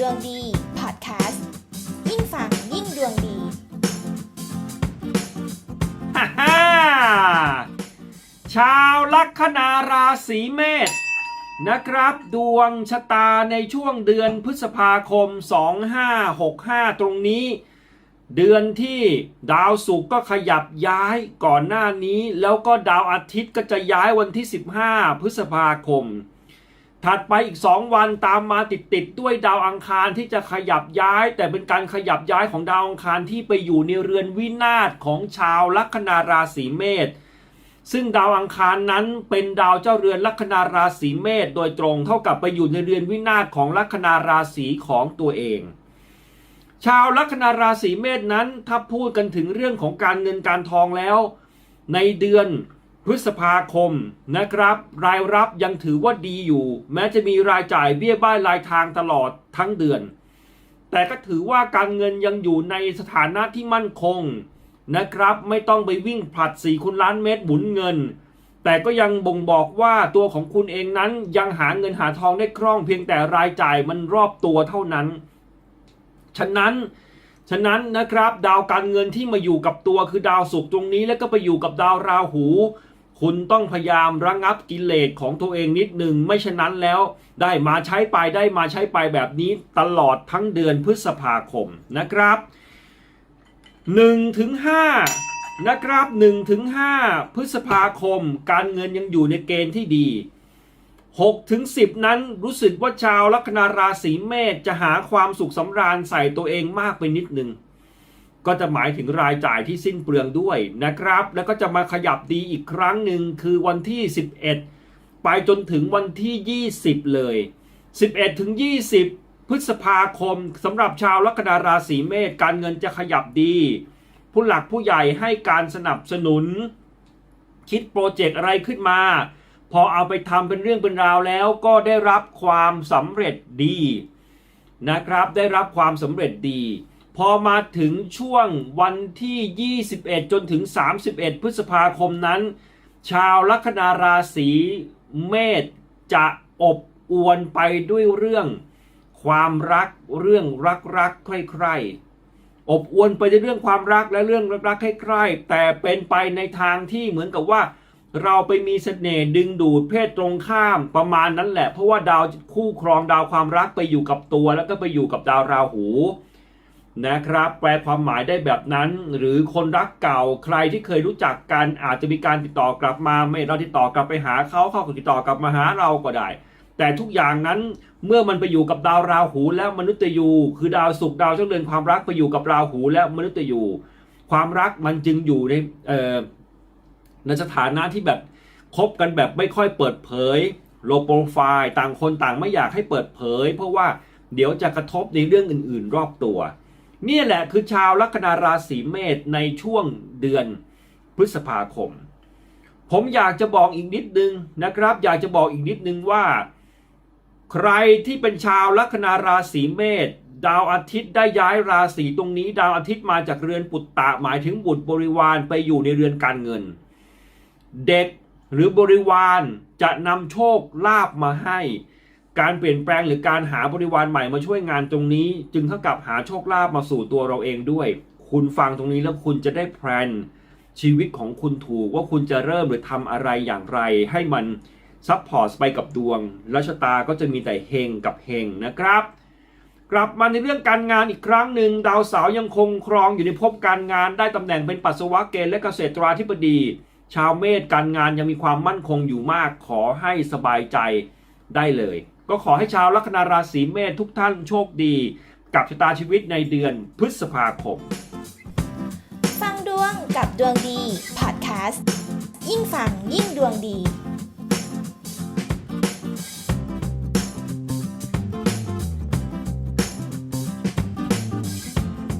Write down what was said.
ดวงดีพอดแคสต์ยิ่งฟังยิ่งดวงดีฮ่าฮ่าชาวลัคนาราศีเมษนะครับ ดวงชะตาในช่วงเดือนพฤษภาคม 2565 ตรงนี้ เดือนที่ดาวศุกร์ก็ขยับย้ายก่อนหน้านี้ แล้วก็ดาวอาทิตย์ก็จะย้ายวันที่ 15 พฤษภาคม ถัดไปอีก 2 วันตามมาติดๆด้วยดาวอังคารที่จะขยับย้าย แต่เป็นการขยับย้ายของดาวอังคารที่ไปอยู่ในเรือนวินาศของชาวลัคนาราศีเมษซึ่งดาวอังคารนั้นเป็นดาวเจ้าเรือนลัคนาราศีเมษโดยตรงเท่ากับไปอยู่ในเรือนวินาศของลัคนาราศีของตัวเอง ชาวลัคนาราศีเมษนั้นถ้าพูดกันถึงเรื่องของการเงินการทองแล้ว ในเดือน พฤษภาคมนะครับ รายรับยังถือว่าดีอยู่ แม้จะมีรายจ่ายเบี้ยบ้ายรายทางตลอดทั้งเดือน แต่ก็ถือว่าการเงินยังอยู่ในสถานะที่มั่นคงนะครับ ไม่ต้องไปวิ่งผลัด4คุณล้านเมตรหมุนเงิน แต่ก็ยังบ่งบอกว่าตัวของคุณเองนั้นยังหาเงินหาทองได้คล่องเพียงแต่รายจ่ายมันรอบตัวเท่านั้น ฉะนั้นฉะนั้นนะครับดาวการเงินที่มาอยู่กับตัวคือดาวศุกร์ตรงนี้แล้วก็ไปอยู่กับดาวราหู คุณต้องพยายามระงับกิเลสของตัวเองนิดหนึ่งไม่ฉะนั้นแล้วได้มาใช้ไปได้มาใช้ไปแบบนี้ตลอดทั้งเดือนพฤษภาคมนะครับ1ถึง5นะครับ1ถึง5พฤษภาคม การเงินยังอยู่ในเกณฑ์ที่ดี6ถึง10 นั้นรู้สึกว่าชาวลัคนาราศีเมษจะหาความสุขสำราญใส่ตัวเองมากไปนิดหนึ่ง ก็จะหมายถึงรายจ่ายที่สิ้นเปลืองด้วยนะครับ แล้วก็จะมาขยับดีอีกครั้งหนึ่งคือวันที่ 11 ไปจนถึงวันที่ 20 เลย 11 ถึง 20 พฤษภาคมสำหรับชาวลัคนาราศีเมษการเงินจะขยับดี ผู้หลักผู้ใหญ่ให้การสนับสนุน คิดโปรเจกต์อะไรขึ้นมา พอเอาไปทำเป็นเรื่องเป็นราวแล้วก็ได้รับความสำเร็จดีนะครับ ได้รับความสำเร็จดี พอมาถึงช่วงวันที่ 21 จนถึง 31 พฤษภาคมนั้น ชาวลัคนาราศีเมษจะอบอวนไปด้วยเรื่อง ความรักเรื่องรักรักใคร่ๆอบอวนไปในเรื่องความรักและเรื่องรักรักใคร่ๆแต่เป็นไปในทางที่เหมือนกับว่า เราไปมีเสน่ห์ดึงดูดเพศตรงข้ามประมาณนั้นแหละ เพราะว่าดาวคู่ครองดาวความรักไปอยู่กับตัวแล้วก็ไปอยู่กับดาวราหู นะครับ แปลความหมายได้แบบนั้น หรือคนรักเก่าใครที่เคยรู้จักกันอาจจะมีการติดต่อกลับมาไม่เราติดต่อกลับไปหาเขาเขาก็ติดต่อกลับมาหาเราก็ได้ แต่ทุกอย่างนั้นเมื่อมันไปอยู่กับดาวราหูและมนุษย์ยู คือดาวศุกร์ดาวเจ้าเรือนความรักไปอยู่กับราหูและมนุษย์ยู ความรักมันจึงอยู่ในในสถานะที่แบบคบกันแบบไม่ค่อยเปิดเผยโลโปรไฟล์ต่างคนต่างไม่อยากให้เปิดเผย เพราะว่าเดี๋ยวจะกระทบในเรื่องอื่น ๆ รอบตัว นี่แหละคือชาวลัคนาราศีเมษในช่วงเดือนพฤษภาคม ผมอยากจะบอกอีกนิดนึงนะครับ อยากจะบอกอีกนิดนึงว่า ใครที่เป็นชาวลัคนาราศีเมษดาวอาทิตย์ได้ย้ายราศีตรงนี้ ดาวอาทิตย์มาจากเรือนปุตตะหมายถึงบุตรบริวารไปอยู่ในเรือนการเงิน เด็กหรือบริวารจะนำโชคลาภมาให้ การเปลี่ยนแปลงหรือการหาบริวารใหม่มาช่วยงานตรงนี้ จึงเท่ากับหาโชคลาภมาสู่ตัวเราเองด้วย คุณฟังตรงนี้แล้วคุณจะได้แพลนชีวิตของคุณถูกว่าคุณจะเริ่มหรือทำอะไรอย่างไร ให้มันซัพพอร์ตไปกับดวง แล้วชะตาก็จะมีแต่เฮงกับเฮงนะครับ กลับมาในเรื่องการงานอีกครั้งหนึ่ง ดาวเสาร์ยังคงครองอยู่ในภพการงานได้ตำแหน่งเป็นปัสสาวะเกณฑ์และเกษตราธิบดี ชาวเมษการงานยังมีความมั่นคงอยู่มากขอให้สบายใจได้เลย ก็ขอให้ชาวลัคนาราศีเมษทุกท่านโชคดี กับชะตาชีวิตในเดือนพฤษภาคม ฟังดวงกับดวงดีพอดแคสต์ยิ่งฟังยิ่งดวงดี